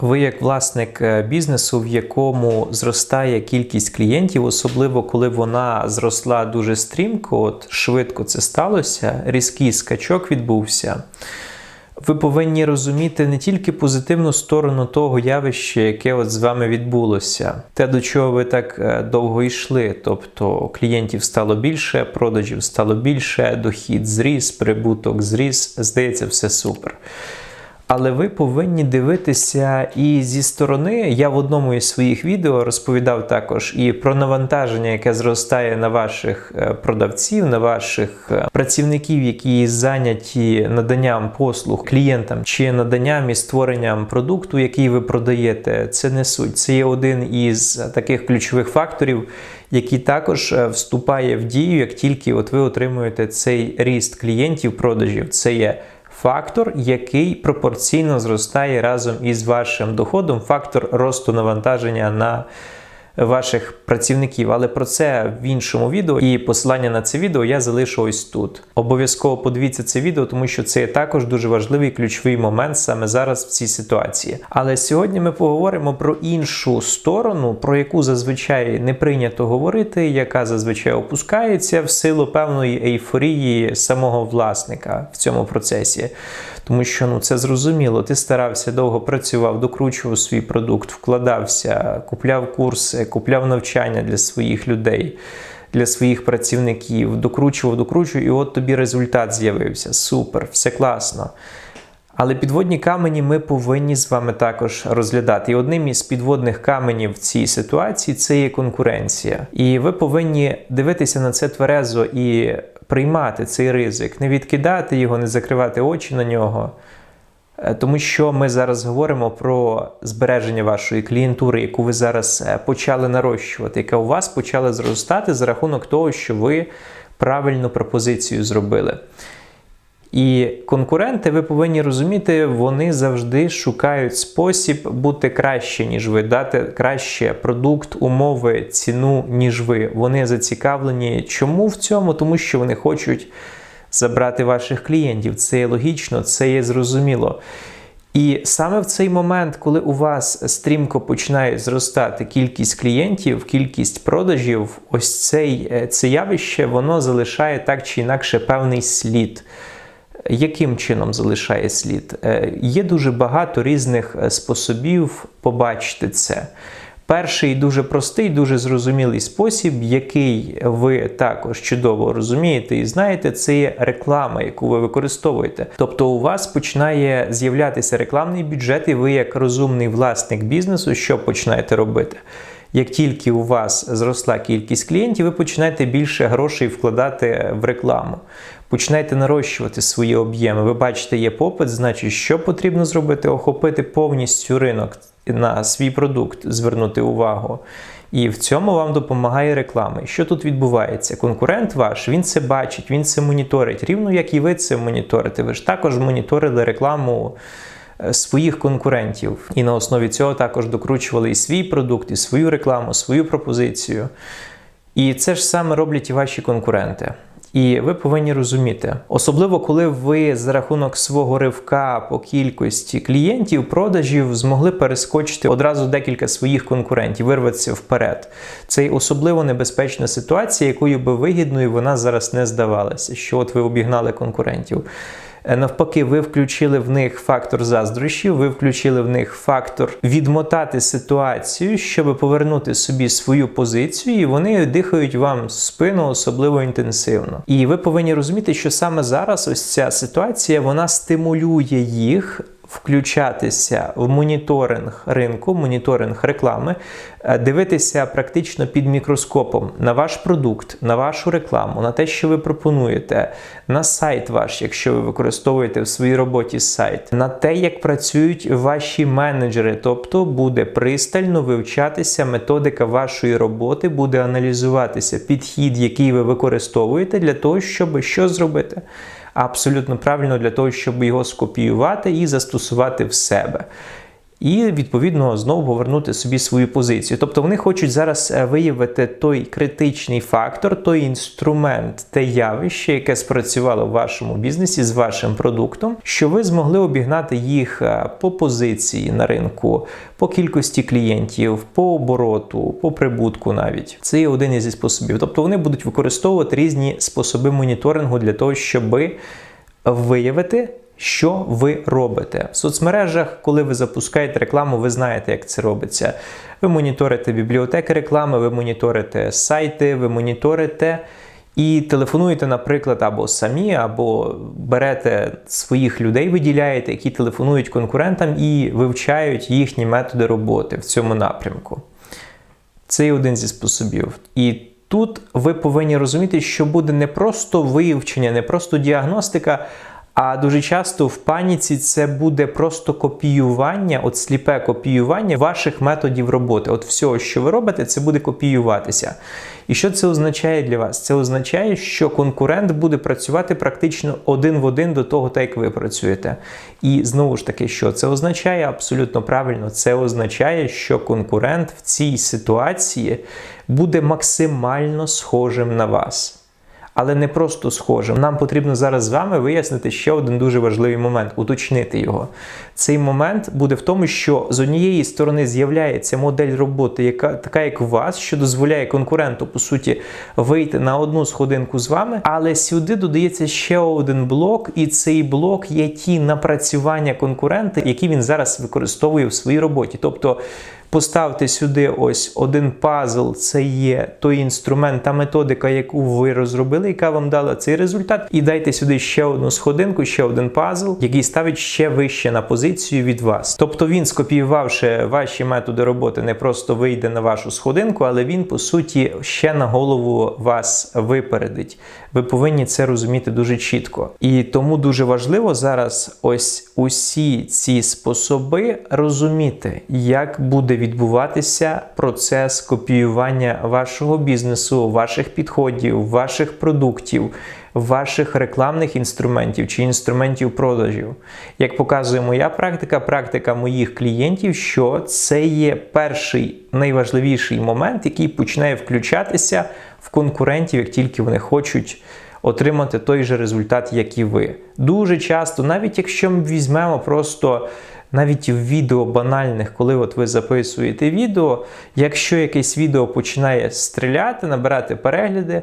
Ви як власник е, бізнесу, в якому зростає кількість клієнтів, особливо коли вона зросла дуже стрімко, от швидко це сталося, різкий скачок відбувся. Ви повинні розуміти не тільки позитивну сторону того явища, яке от з вами відбулося, те, до чого ви так е, довго йшли. Тобто клієнтів стало більше, продажів стало більше, дохід зріс, прибуток зріс, здається, все супер. Але ви повинні дивитися і зі сторони. Я в одному із своїх відео розповідав також і про навантаження, яке зростає на ваших е, продавців, на ваших е, працівників, які зайняті наданням послуг клієнтам чи наданням і створенням продукту, який ви продаєте. Це не суть. Це є один із таких ключових факторів, який також е, вступає в дію, як тільки от ви отримуєте цей ріст клієнтів продажів. Це є фактор, який пропорційно зростає разом із вашим доходом, фактор росту навантаження на ваших працівників. Але про це в іншому відео і посилання на це відео я залишу ось тут. Обов'язково подивіться це відео, тому що це є також дуже важливий ключовий момент саме зараз в цій ситуації. Але сьогодні ми поговоримо про іншу сторону, про яку зазвичай не прийнято говорити, яка зазвичай опускається в силу певної ейфорії самого власника в цьому процесі. Тому що ну це зрозуміло, ти старався довго працював, докручував свій продукт, вкладався, купляв курси, купляв навчання для своїх людей, для своїх працівників, докручував, докручував, і от тобі результат з'явився. Супер, все класно. Але підводні камені ми повинні з вами також розглядати. І одним із підводних каменів в цій ситуації це є конкуренція. І ви повинні дивитися на це тверезо і приймати цей ризик, не відкидати його, не закривати очі на нього. Е, Тому що ми зараз говоримо про збереження вашої клієнтури, яку ви зараз е, почали нарощувати, яка у вас почала зростати за рахунок того, що ви правильну пропозицію зробили. І конкуренти, ви повинні розуміти, вони завжди шукають спосіб бути краще, ніж ви, дати краще продукт, умови, ціну, ніж ви. Вони зацікавлені. Чому в цьому? Тому що вони хочуть забрати ваших клієнтів. Це є логічно, це є зрозуміло. І саме в цей момент, коли у вас стрімко починає зростати кількість клієнтів, кількість продажів, ось цей, е, це явище, воно залишає так чи інакше певний слід. Яким чином залишає слід? Е, Є дуже багато різних е, способів побачити це. Перший дуже простий, дуже зрозумілий спосіб, який ви також чудово розумієте і знаєте, це є реклама, яку ви використовуєте. Тобто у вас починає з'являтися рекламний бюджет, і ви, як розумний власник бізнесу, що починаєте робити? Як тільки у вас зросла кількість клієнтів, ви починаєте більше грошей вкладати в рекламу. Починайте нарощувати свої об'єми. Ви бачите, є попит, значить, що потрібно зробити? Охопити повністю ринок на свій продукт, звернути увагу. І в цьому вам допомагає реклама. Що тут відбувається? Конкурент ваш, він це бачить, він це моніторить, рівно як і ви це моніторите. Ви ж також моніторили рекламу своїх конкурентів. І на основі цього також докручували і свій продукт, і свою рекламу, свою пропозицію. І це ж саме роблять і ваші конкуренти. І ви повинні розуміти, особливо коли ви за рахунок свого ривка по кількості клієнтів, продажів змогли перескочити одразу декілька своїх конкурентів, вирватися вперед. Це особливо небезпечна ситуація, якою би вигідною вона зараз не здавалася, що от ви обігнали конкурентів. Е, Навпаки, ви включили в них фактор заздрощів, ви включили в них фактор відмотати ситуацію, щоб повернути собі свою позицію, і вони дихають вам в спину особливо інтенсивно. І ви повинні розуміти, що саме зараз ось ця ситуація вона стимулює їх. Включатися в моніторинг ринку, моніторинг реклами, е, дивитися практично під мікроскопом на ваш продукт, на вашу рекламу, на те, що ви пропонуєте, на сайт ваш, якщо ви використовуєте в своїй роботі сайт, на те, як працюють ваші менеджери, тобто буде пристально вивчатися методика вашої роботи, буде аналізуватися підхід, який ви використовуєте для того, щоб що зробити абсолютно правильно для того, щоб його скопіювати і застосувати в себе. І відповідно знову повернути собі свою позицію. Тобто вони хочуть зараз е, виявити той критичний фактор, той інструмент, те явище, яке спрацювало в вашому бізнесі з вашим продуктом, що ви змогли обігнати їх е, по позиції на ринку, по кількості клієнтів, по обороту, по прибутку навіть. Це є один із способів. Тобто вони будуть використовувати різні способи моніторингу для того, щоб виявити. Що ви робите в соцмережах, коли ви запускаєте рекламу, ви знаєте, як це робиться. Ви моніторите бібліотеки реклами, ви моніторите сайти, ви моніторите і телефонуєте, наприклад, або самі, або берете своїх людей, виділяєте, які телефонують конкурентам і вивчають їхні методи роботи в цьому напрямку. Це є один зі способів. І тут ви повинні розуміти, що буде не просто вивчення, не просто діагностика. А дуже часто в паніці це буде просто копіювання, от сліпе копіювання ваших методів роботи. От всього, що ви робите, це буде копіюватися. І що це означає для вас? Це означає, що конкурент буде працювати практично один в один до того, так як ви працюєте. І знову ж таки, що це означає абсолютно правильно. Це означає, що конкурент в цій ситуації буде максимально схожим на вас але не просто схожим. Нам потрібно зараз з вами вияснити ще один дуже важливий момент, уточнити його. Цей момент буде в тому, що з однієї сторони з'являється модель роботи, яка така, як у вас, що дозволяє конкуренту, по суті, вийти на одну сходинку з вами, але сюди додається ще один блок, і цей блок є ті напрацювання конкурента, які він зараз використовує в своїй роботі. Тобто Поставте сюди ось один пазл, це є той інструмент, та методика, яку ви розробили, яка вам дала цей результат. І дайте сюди ще одну сходинку, ще один пазл, який ставить ще вище на позицію від вас. Тобто він, скопіювавши ваші методи роботи, не просто вийде на вашу сходинку, але він, по суті, ще на голову вас випередить. Ви повинні це розуміти дуже чітко. І тому дуже важливо зараз ось усі ці способи розуміти, як буде відбуватися процес копіювання вашого бізнесу, ваших підходів, ваших продуктів. Ваших рекламних інструментів чи інструментів продажів. Як показує моя практика, практика моїх клієнтів, що це є перший найважливіший момент, який починає включатися в конкурентів, як тільки вони хочуть отримати той же результат, як і ви. Дуже часто, навіть якщо ми візьмемо просто. Навіть в відео банальних, коли от ви записуєте відео, якщо якесь відео починає стріляти, набирати перегляди,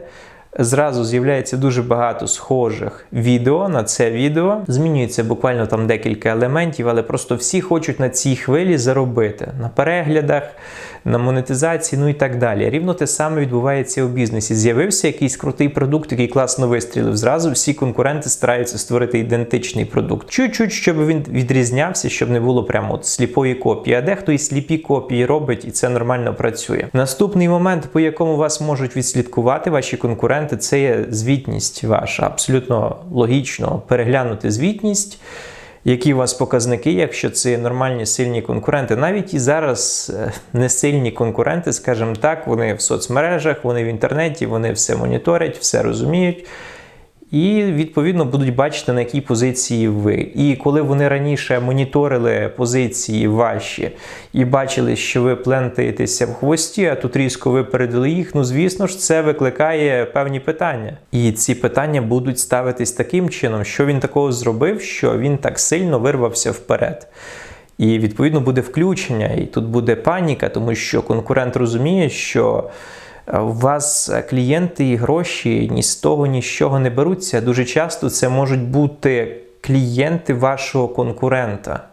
зразу з'являється дуже багато схожих відео на це відео. Змінюється буквально там декілька елементів, але просто всі хочуть на цій хвилі заробити на переглядах, на монетизації, ну і так далі. Рівно те саме відбувається у бізнесі. З'явився якийсь крутий продукт, який класно вистрілив. Зразу всі конкуренти стараються створити ідентичний продукт. Чуть-чуть, щоб він відрізнявся, щоб не було прямо от сліпої копії. А дехто і сліпі копії робить, і це нормально працює. Наступний момент, по якому вас можуть відслідкувати ваші конкуренти, це є звітність ваша. Абсолютно логічно переглянути звітність які у вас показники, якщо це нормальні сильні конкуренти. Навіть і зараз е, не сильні конкуренти, скажімо так, вони в соцмережах, вони в інтернеті, вони все моніторять, все розуміють і відповідно будуть бачити, на якій позиції ви. І коли вони раніше моніторили позиції ваші і бачили, що ви плентаєтеся в хвості, а тут різко випередили їх, ну звісно ж, це викликає певні питання. І ці питання будуть ставитись таким чином, що він такого зробив, що він так сильно вирвався вперед. І відповідно буде включення, і тут буде паніка, тому що конкурент розуміє, що. У вас клієнти і гроші ні з того, ні з чого не беруться. Дуже часто це можуть бути клієнти вашого конкурента.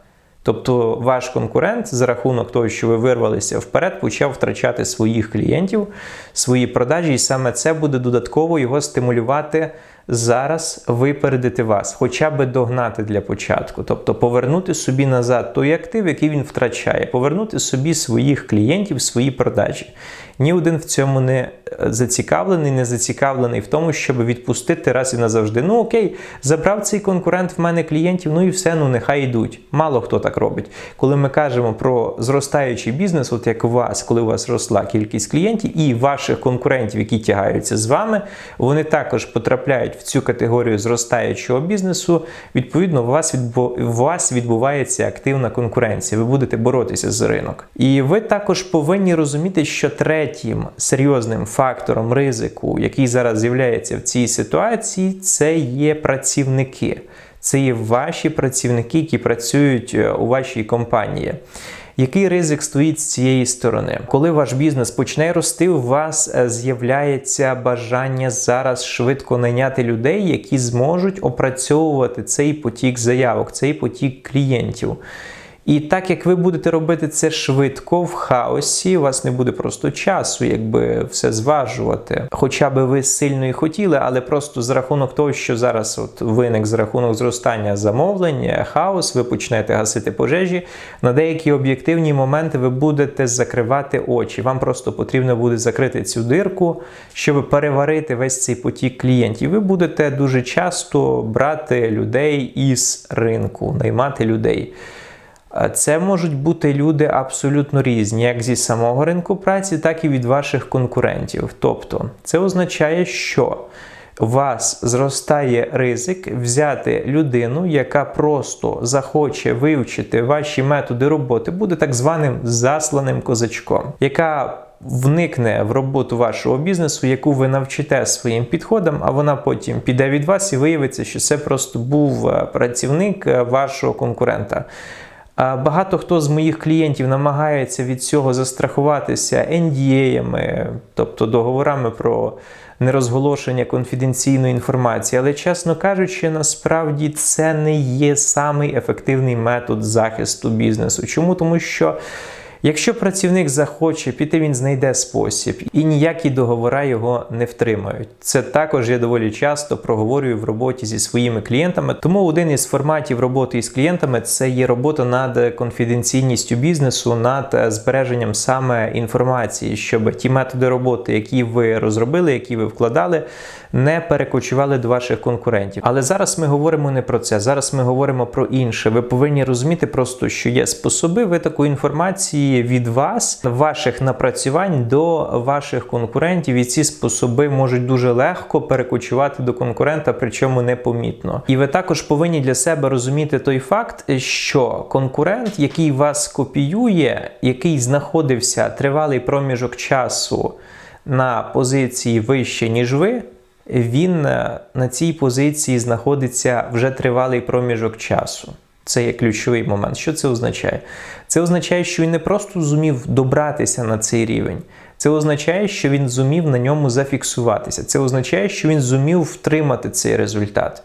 Тобто ваш конкурент за рахунок того, що ви вирвалися вперед, почав втрачати своїх клієнтів, свої продажі, і саме це буде додатково його стимулювати зараз випередити вас, хоча би догнати для початку, тобто повернути собі назад той актив, який він втрачає, повернути собі своїх клієнтів, свої продажі. Ні один в цьому не зацікавлений, не зацікавлений в тому, щоб відпустити раз і назавжди. Ну окей, забрав цей конкурент в мене клієнтів, ну і все, ну нехай йдуть. Мало хто так робить. Коли ми кажемо про зростаючий бізнес, от як у вас, коли у вас росла кількість клієнтів і ваших конкурентів, які тягаються з вами, вони також потрапляють в цю категорію зростаючого бізнесу, відповідно, у вас відбу... у вас відбувається активна конкуренція. Ви будете боротися за ринок. І ви також повинні розуміти, що третім серйозним фактором ризику, який зараз з'являється в цій ситуації, це є працівники. Це є ваші працівники, які працюють е, у вашій компанії. Який ризик стоїть з цієї сторони? Коли ваш бізнес почне рости, у вас е, з'являється бажання зараз швидко найняти людей, які зможуть опрацьовувати цей потік заявок, цей потік клієнтів. І так як ви будете робити це швидко в хаосі, у вас не буде просто часу, якби все зважувати. Хоча би ви сильно і хотіли, але просто за рахунок того, що зараз от виник з рахунок зростання замовлень, хаос, ви почнете гасити пожежі. На деякі об'єктивні моменти ви будете закривати очі. Вам просто потрібно буде закрити цю дирку, щоб переварити весь цей потік клієнтів. Ви будете дуже часто брати людей із ринку, наймати людей. Це можуть бути люди абсолютно різні, як зі самого ринку праці, так і від ваших конкурентів. Тобто, це означає, що у вас зростає ризик взяти людину, яка просто захоче вивчити ваші методи роботи, буде так званим засланим козачком, яка вникне в роботу вашого бізнесу, яку ви навчите своїм підходам, а вона потім піде від вас і виявиться, що це просто був е, працівник е, вашого конкурента. Багато хто з моїх клієнтів намагається від цього застрахуватися NDA-ями, тобто договорами про нерозголошення конфіденційної інформації. Але, чесно кажучи, насправді це не є самий ефективний метод захисту бізнесу. Чому? Тому що. Якщо працівник захоче піти, він знайде спосіб, і ніякі договори його не втримають. Це також я доволі часто проговорюю в роботі зі своїми клієнтами. Тому один із форматів роботи із клієнтами це є робота над конфіденційністю бізнесу, над збереженням саме інформації, щоб ті методи роботи, які ви розробили, які ви вкладали, не перекочували до ваших конкурентів. Але зараз ми говоримо не про це. Зараз ми говоримо про інше. Ви повинні розуміти просто, що є способи ви таку інформації від вас, ваших напрацювань до ваших конкурентів, і ці способи можуть дуже легко перекочувати до конкурента, причому непомітно. І ви також повинні для себе розуміти той факт, що конкурент, який вас копіює, який знаходився тривалий проміжок часу на позиції вище, ніж ви він е, на цій позиції знаходиться вже тривалий проміжок часу. Це є ключовий момент. Що це означає? Це означає, що він не просто зумів добратися на цей рівень. Це означає, що він зумів на ньому зафіксуватися. Це означає, що він зумів втримати цей результат.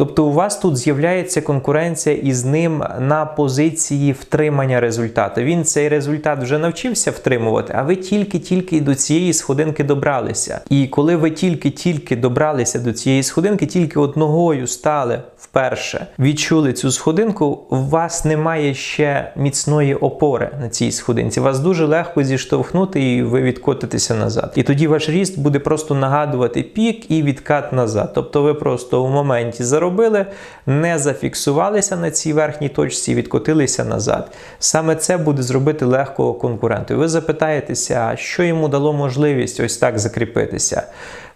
Тобто у вас тут з'являється конкуренція із ним на позиції втримання результату. Він цей результат вже навчився втримувати, а ви тільки-тільки до цієї сходинки добралися. І коли ви тільки-тільки добралися до цієї сходинки, тільки одногою стали вперше, відчули цю сходинку, у вас немає ще міцної опори на цій сходинці. Вас дуже легко зіштовхнути і ви відкотитеся назад. І тоді ваш ріст буде просто нагадувати пік і відкат назад. Тобто ви просто у моменті заробили зробили, не зафіксувалися на цій верхній точці відкотилися назад. Саме це буде зробити легко конкуренту. Ви запитаєтеся, що йому дало можливість ось так закріпитися.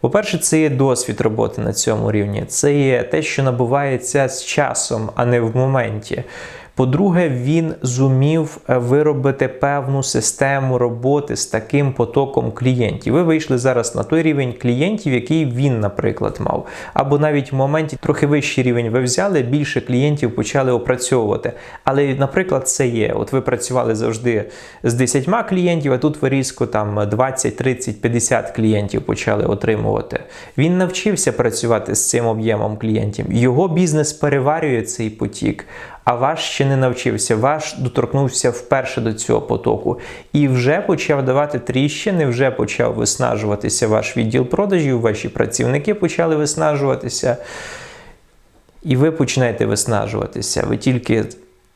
По-перше, це є досвід роботи на цьому рівні. Це є те, що набувається з часом, а не в моменті. По-друге, він зумів е, виробити певну систему роботи з таким потоком клієнтів. Ви вийшли зараз на той рівень клієнтів, який він, наприклад, мав. Або навіть в моменті трохи вищий рівень ви взяли, більше клієнтів почали опрацьовувати. Але, наприклад, це є. От ви працювали завжди з 10 клієнтів, а тут ви різко там 20, 30, 50 клієнтів почали отримувати. Він навчився працювати з цим об'ємом клієнтів. Його бізнес переварює цей потік а ваш ще не навчився, ваш доторкнувся вперше до цього потоку і вже почав давати тріщини, вже почав виснажуватися ваш відділ продажів, ваші працівники почали виснажуватися. І ви починаєте виснажуватися. Ви тільки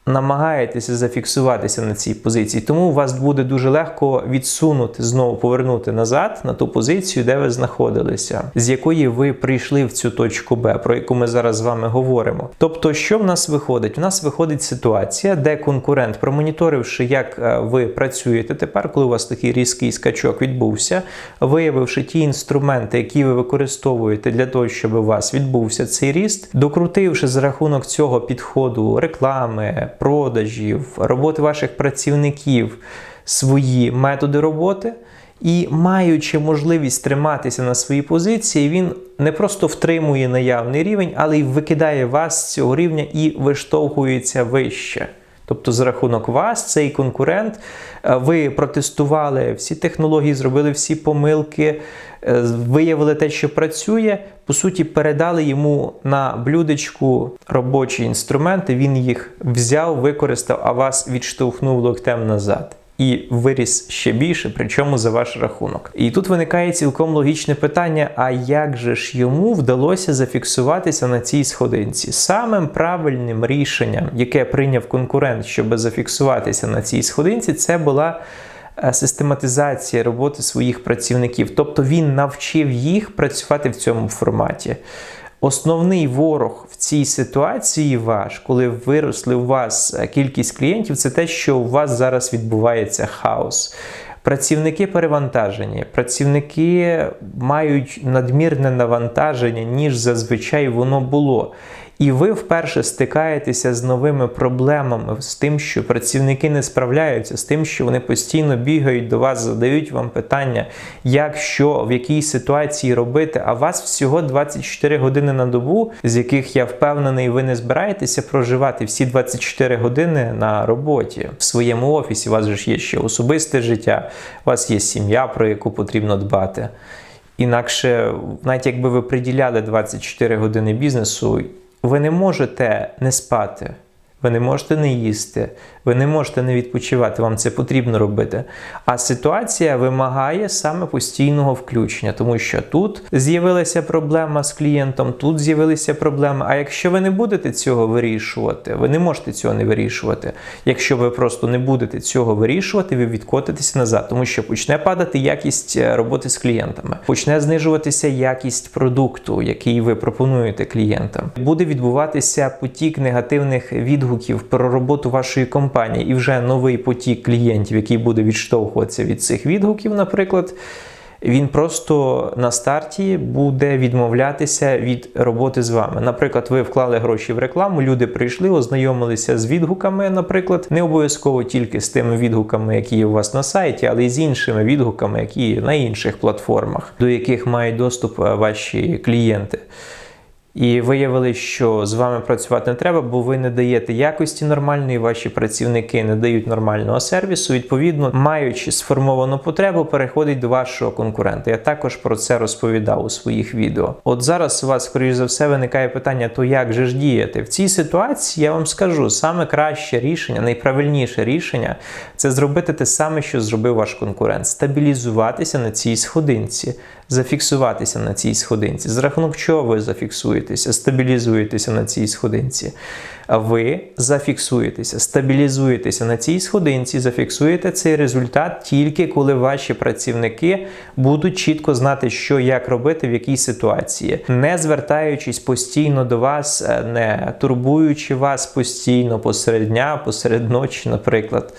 намагаєтеся зафіксуватися на цій позиції, тому у вас буде дуже легко відсунути знову повернути назад на ту позицію, де ви знаходилися, з якої ви прийшли в цю точку Б, про яку ми зараз з вами говоримо. Тобто, що в нас виходить? У нас виходить ситуація, де конкурент, промоніторивши, як е, ви працюєте тепер, коли у вас такий різкий скачок відбувся, виявивши ті інструменти, які ви використовуєте для того, щоб у вас відбувся цей ріст, докрутивши за рахунок цього підходу реклами, продажів, роботи ваших працівників, свої методи роботи. І маючи можливість триматися на своїй позиції, він не просто втримує наявний рівень, але й викидає вас з цього рівня і виштовхується вище. Тобто, за рахунок вас, цей конкурент, е, ви протестували всі технології, зробили всі помилки, е, виявили те, що працює. По суті, передали йому на блюдечку робочі інструменти. Він їх взяв, використав, а вас відштовхнув локтем назад. І виріс ще більше, причому за ваш рахунок. І тут виникає цілком логічне питання: а як же ж йому вдалося зафіксуватися на цій сходинці? Самим правильним рішенням, яке прийняв конкурент, щоб зафіксуватися на цій сходинці, це була систематизація роботи своїх працівників. Тобто він навчив їх працювати в цьому форматі. Основний ворог в цій ситуації ваш, коли виросли у вас е, кількість клієнтів, це те, що у вас зараз відбувається хаос. Працівники перевантажені, працівники мають надмірне навантаження, ніж зазвичай воно було. І ви вперше стикаєтеся з новими проблемами, з тим, що працівники не справляються, з тим, що вони постійно бігають до вас, задають вам питання, як що, в якій ситуації робити. А вас всього 24 години на добу, з яких я впевнений, ви не збираєтеся проживати всі 24 години на роботі в своєму офісі. У вас ж є ще особисте життя, у вас є сім'я, про яку потрібно дбати. Інакше, навіть якби ви приділяли 24 години бізнесу ви не можете не спати, ви не можете не їсти, ви не можете не відпочивати, вам це потрібно робити. А ситуація вимагає саме постійного включення, тому що тут з'явилася проблема з клієнтом, тут з'явилися проблеми. А якщо ви не будете цього вирішувати, ви не можете цього не вирішувати. Якщо ви просто не будете цього вирішувати, ви відкотитеся назад, тому що почне падати якість е, роботи з клієнтами, почне знижуватися якість продукту, який ви пропонуєте клієнтам. Буде відбуватися потік негативних відгуків про роботу вашої компанії компанії і вже новий потік клієнтів, який буде відштовхуватися від цих відгуків, наприклад, він просто на старті буде відмовлятися від роботи з вами. Наприклад, ви вклали гроші в рекламу, люди прийшли, ознайомилися з відгуками, наприклад, не обов'язково тільки з тими відгуками, які є у вас на сайті, але й з іншими відгуками, які є на інших платформах, до яких мають доступ е, ваші клієнти. І виявили, що з вами працювати не треба, бо ви не даєте якості нормальної, ваші працівники не дають нормального сервісу. Відповідно, маючи сформовану потребу, переходить до вашого конкурента. Я також про це розповідав у своїх відео. От зараз у вас, скоріш за все, виникає питання: то як же ж діяти? В цій ситуації я вам скажу саме краще рішення, найправильніше рішення це зробити те саме, що зробив ваш конкурент стабілізуватися на цій сходинці зафіксуватися на цій сходинці. За рахунок чого ви зафіксуєтеся, стабілізуєтеся на цій сходинці. Ви зафіксуєтеся, стабілізуєтеся на цій сходинці, зафіксуєте цей результат тільки коли ваші працівники будуть чітко знати, що як робити, в якій ситуації, не звертаючись постійно до вас, е, не турбуючи вас постійно посеред дня, посеред ночі, наприклад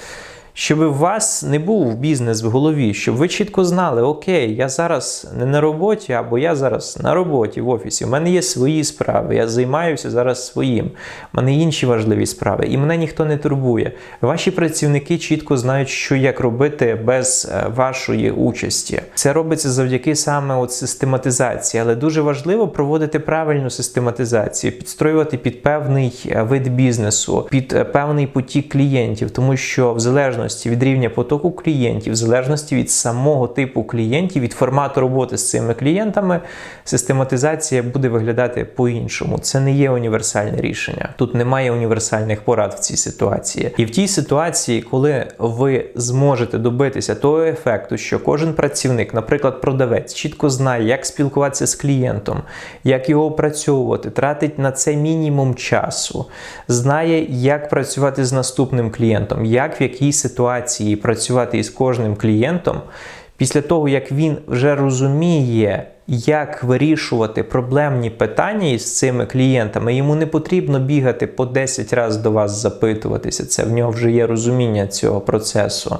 щоб у вас не був бізнес в голові, щоб ви чітко знали, окей, я зараз не на роботі, або я зараз на роботі в офісі. У мене є свої справи, я займаюся зараз своїм. У мене інші важливі справи, і мене ніхто не турбує. Ваші працівники чітко знають, що як робити без е, вашої участі. Це робиться завдяки саме от систематизації, але дуже важливо проводити правильну систематизацію, підстроювати під певний е, вид бізнесу, під е, певний потік клієнтів, тому що в залежності залежності від рівня потоку клієнтів, в залежності від самого типу клієнтів, від формату роботи з цими клієнтами, систематизація буде виглядати по-іншому. Це не є універсальне рішення. Тут немає універсальних порад в цій ситуації. І в тій ситуації, коли ви зможете добитися того ефекту, що кожен працівник, наприклад, продавець, чітко знає, як спілкуватися з клієнтом, як його опрацьовувати, тратить на це мінімум часу, знає, як працювати з наступним клієнтом, як в якій ситуації працювати із кожним клієнтом. Після того, як він вже розуміє, як вирішувати проблемні питання із цими клієнтами, йому не потрібно бігати по 10 разів до вас запитуватися. Це в нього вже є розуміння цього процесу.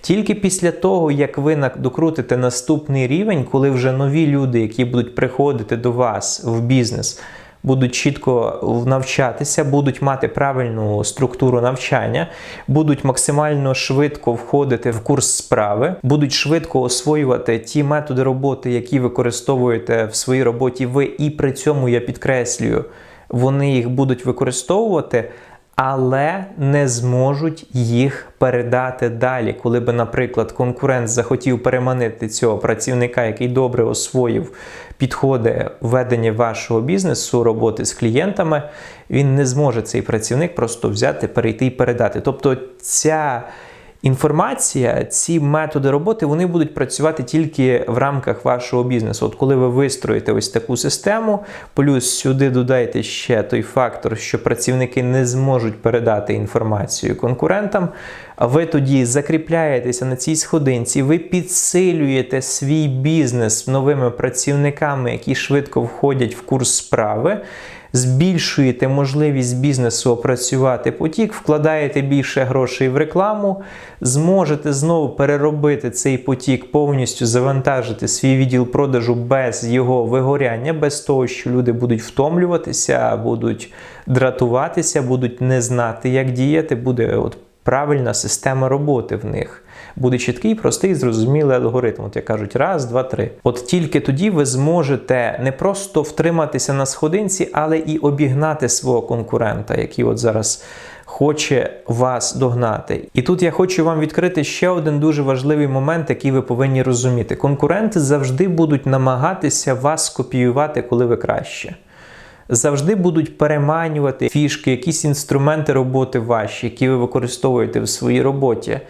Тільки після того, як ви докрутите наступний рівень, коли вже нові люди, які будуть приходити до вас в бізнес, будуть чітко навчатися, будуть мати правильну структуру навчання, будуть максимально швидко входити в курс справи, будуть швидко освоювати ті методи роботи, які використовуєте в своїй роботі ви, і при цьому я підкреслюю, вони їх будуть використовувати але не зможуть їх передати далі. Коли би, наприклад, конкурент захотів переманити цього працівника, який добре освоїв підходи ведення вашого бізнесу, роботи з клієнтами, він не зможе цей працівник просто взяти, перейти і передати. Тобто ця Інформація, ці методи роботи вони будуть працювати тільки в рамках вашого бізнесу. От коли ви вистроїте ось таку систему, плюс сюди додайте ще той фактор, що працівники не зможуть передати інформацію конкурентам, ви тоді закріпляєтеся на цій сходинці, ви підсилюєте свій бізнес новими працівниками, які швидко входять в курс справи збільшуєте можливість бізнесу опрацювати потік, вкладаєте більше грошей в рекламу, зможете знову переробити цей потік, повністю завантажити свій відділ продажу без його вигоряння, без того, що люди будуть втомлюватися, будуть дратуватися, будуть не знати, як діяти, буде от правильна система роботи в них буде чіткий, простий, зрозумілий алгоритм. От як кажуть, раз, два, три. От тільки тоді ви зможете не просто втриматися на сходинці, але і обігнати свого конкурента, який от зараз. Хоче вас догнати. І тут я хочу вам відкрити ще один дуже важливий момент, який ви повинні розуміти. Конкуренти завжди будуть намагатися вас скопіювати, коли ви краще. Завжди будуть переманювати фішки, якісь інструменти роботи ваші, які ви використовуєте в своїй роботі.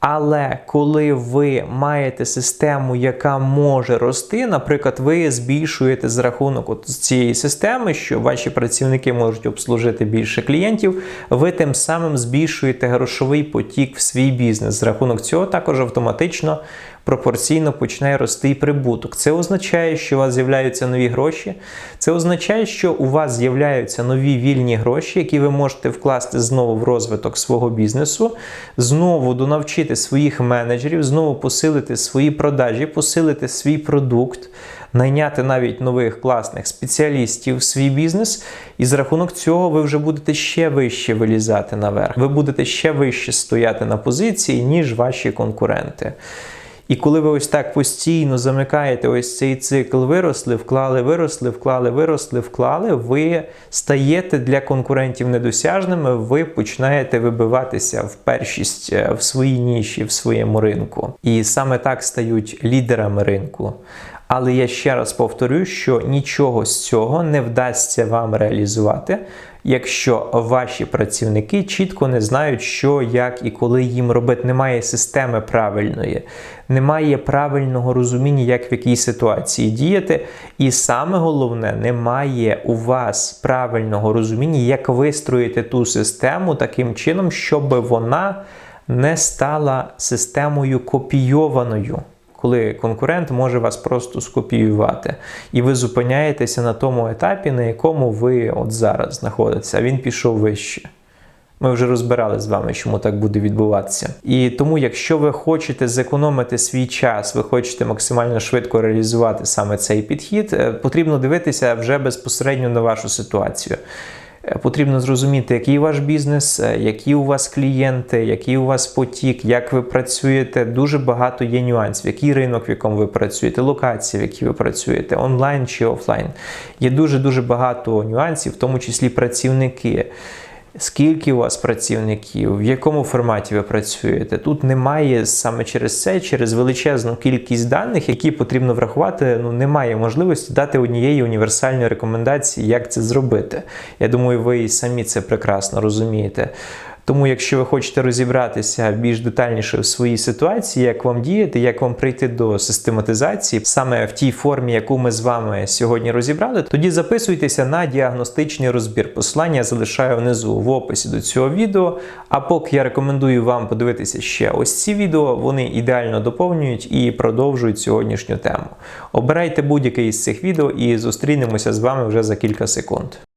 Але коли ви маєте систему, яка може рости, наприклад, ви збільшуєте за рахунок от цієї системи, що ваші працівники можуть обслужити більше клієнтів, ви тим самим збільшуєте грошовий потік в свій бізнес. За рахунок цього також автоматично пропорційно почне рости і прибуток. Це означає, що у вас з'являються нові гроші. Це означає, що у вас з'являються нові вільні гроші, які ви можете вкласти знову в розвиток свого бізнесу, знову донавчити своїх менеджерів, знову посилити свої продажі, посилити свій продукт. Найняти навіть нових класних спеціалістів в свій бізнес, і за рахунок цього ви вже будете ще вище вилізати наверх. Ви будете ще вище стояти на позиції, ніж ваші конкуренти. І коли ви ось так постійно замикаєте ось цей цикл, виросли, вклали, виросли, вклали, виросли, вклали, ви стаєте для конкурентів недосяжними, ви починаєте вибиватися в першість е, в своїй ніші, в своєму ринку. І саме так стають лідерами ринку. Але я ще раз повторюю, що нічого з цього не вдасться вам реалізувати, якщо ваші працівники чітко не знають, що, як і коли їм робити. Немає системи правильної, немає правильного розуміння, як в якій ситуації діяти. І саме головне, немає у вас правильного розуміння, як вистроїти ту систему таким чином, щоб вона не стала системою копійованою коли конкурент може вас просто скопіювати. І ви зупиняєтеся на тому етапі, на якому ви от зараз знаходитеся, а він пішов вище. Ми вже розбирали з вами, чому так буде відбуватися. І тому, якщо ви хочете зекономити свій час, ви хочете максимально швидко реалізувати саме цей підхід, е, потрібно дивитися вже безпосередньо на вашу ситуацію. Е, потрібно зрозуміти, який ваш бізнес, е, які у вас клієнти, який у вас потік, як ви працюєте. Дуже багато є нюансів, який ринок, в якому ви працюєте, локації, в якій ви працюєте, онлайн чи офлайн. Є дуже-дуже багато нюансів, в тому числі працівники. Скільки у вас працівників, в якому форматі ви працюєте? Тут немає саме через це, через величезну кількість даних, які потрібно врахувати. Ну немає можливості дати однієї універсальної рекомендації, як це зробити. Я думаю, ви самі це прекрасно розумієте. Тому, якщо ви хочете розібратися більш детальніше в своїй ситуації, як вам діяти, як вам прийти до систематизації, саме в тій формі, яку ми з вами сьогодні розібрали, тоді записуйтеся на діагностичний розбір. Посилання я залишаю внизу в описі до цього відео. А поки я рекомендую вам подивитися ще ось ці відео, вони ідеально доповнюють і продовжують сьогоднішню тему. Обирайте будь-яке із цих відео і зустрінемося з вами вже за кілька секунд.